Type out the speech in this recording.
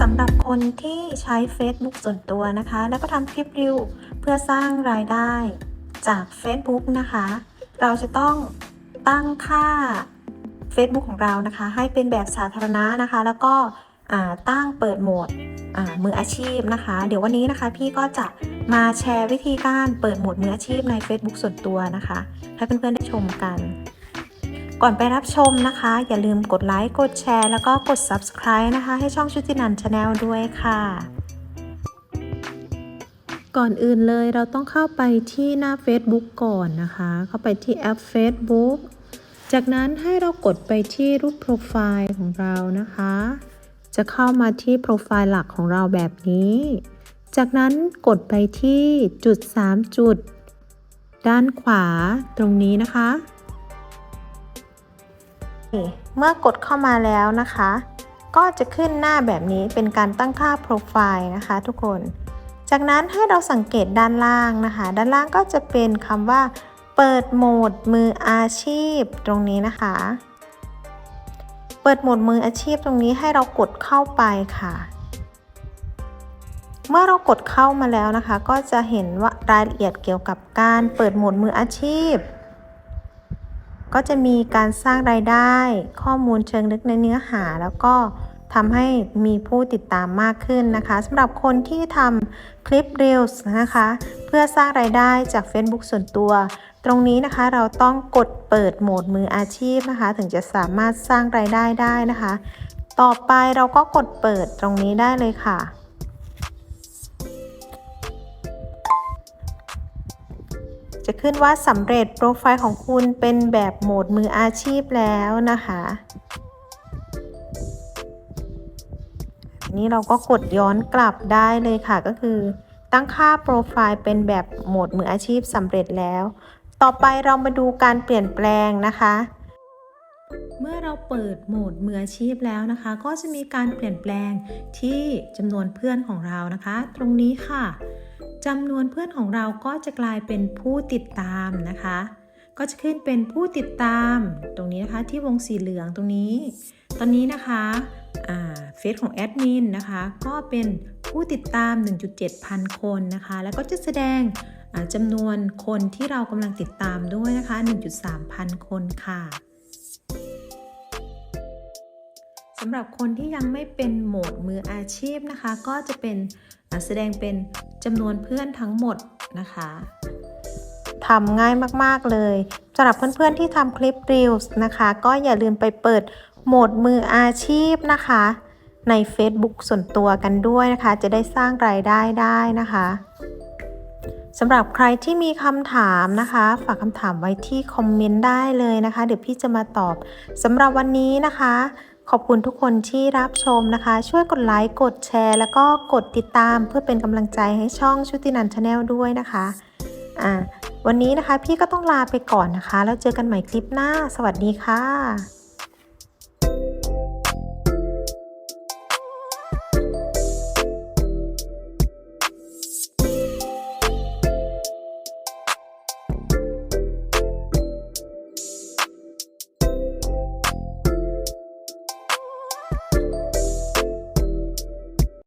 สำหรับคนที่ใช้ Facebook ส่วนตัวนะคะ แล้วก็ทำคลิปรีวิวเพื่อสร้างรายได้จาก Facebook นะคะ เราจะต้องตั้งค่า Facebook ของเรานะคะ ให้เป็นแบบสาธารณะนะคะ แล้วก็ตั้งเปิดโหมดมืออาชีพนะคะ เดี๋ยววันนี้นะคะพี่ก็จะมาแชร์วิธีการเปิดโหมดมืออาชีพใน Facebook ส่วนตัวนะคะ ให้เพื่อนๆได้ชมกัน ก่อนไปรับชมนะคะ อย่าลืมกดไลค์กดแชร์ แล้วก็กด Subscribe นะคะ ให้ช่องชุตินันชาแนลด้วยค่ะ ก่อนอื่นเลยเราต้องเข้าไปที่หน้า Facebook ก่อนนะคะ เข้าไปที่แอป Facebook จากนั้นให้เรากดไปที่รูปโปรไฟล์ของเรานะคะ จะเข้ามาที่โปรไฟล์หลักของเราแบบนี้ จากนั้นกดไปที่จุด 3 จุด ด้านขวาตรงนี้นะคะ เมื่อกดเข้ามาแล้วนะคะ ก็จะขึ้นหน้าแบบนี้เป็นการตั้งค่าโปรไฟล์นะคะ ทุกคน จากนั้นให้เราสังเกตด้านล่างนะคะ ด้านล่างก็จะเป็นคำว่า เปิดโหมดมืออาชีพตรงนี้นะคะ เปิดโหมดมืออาชีพตรงนี้ให้เรากดเข้าไปค่ะเมื่อเรากดเข้ามาแล้วนะคะ ก็จะเห็นว่ารายละเอียดเกี่ยวกับการเปิดโหมดมืออาชีพ ก็จะมีการสร้างรายได้ ข้อมูลเชิงลึกในเนื้อหา แล้วก็ทำให้มีผู้ติดตามมากขึ้นนะคะสำหรับคนที่ทำคลิป Reels นะคะ เพื่อสร้างรายได้จาก Facebook ส่วนตัว ตรงนี้นะคะเราต้องกดเปิดโหมดมืออาชีพนะคะ ถึงจะสามารถสร้างรายได้ได้นะคะ ต่อไปเราก็กดเปิดตรงนี้ได้เลยค่ะ จะขึ้นว่าสำเร็จโปรไฟล์ของคุณเป็นแบบโหมดมืออาชีพแล้วนะคะนนี้เราก็กดย้อนกลับได้เลยค่ะก็คือ ตั้งค่าโปรไฟล์เป็นแบบโหมดมืออาชีพสำเร็จแล้ว ต่อไปเรามาดูการเปลี่ยนแปลงนะคะเมื่อเราเปิดโหมดมืออาชีพแล้วนะคะ ก็จะมีการเปลี่ยนแปลงที่จำนวนเพื่อนของเรานะคะ ตรงนี้ค่ะ จำนวนเพื่อนของเราก็จะกลายเป็นผู้ติดตามนะคะ ก็จะขึ้นเป็นผู้ติดตามตรงนี้นะคะที่วงสีเหลืองตรงนี้ ตอนนี้นะคะเฟซของแอดมินนะคะก็เป็นผู้ติดตาม 1.7 พันคนนะคะ แล้วก็จะแสดงจำนวนคนที่เรากำลังติดตามด้วยนะคะ 1.3 พันคนค่ะ สำหรับคนที่ยังไม่เป็นโหมดมืออาชีพนะคะ ก็จะเป็นอ่าแสดงเป็นจำนวนเพื่อนทั้งหมดนะคะทำง่ายมากๆเลยสำหรับเพื่อนๆที่ทำคลิป Reels นะคะ ก็อย่าลืมไปเปิดโหมดมืออาชีพนะคะ ใน Facebook ส่วนตัวกันด้วยนะคะ จะได้สร้างรายได้ได้นะคะสำหรับใครที่มีคำถามนะคะ ฝากคำถามไว้ที่คอมเมนต์ได้เลยนะคะ เดี๋ยวพี่จะมาตอบสำหรับวันนี้นะคะ ขอบคุณทุกคนที่รับชมนะคะ ช่วยกดไลค์ กดแชร์ แล้วก็กดติดตามเพื่อเป็นกำลังใจให้ช่องชุตินันชาแนลด้วยนะคะอ่าวันนี้นะคะพี่ก็ต้องลาไปก่อนนะคะ แล้วเจอกันใหม่คลิปหน้า สวัสดีค่ะ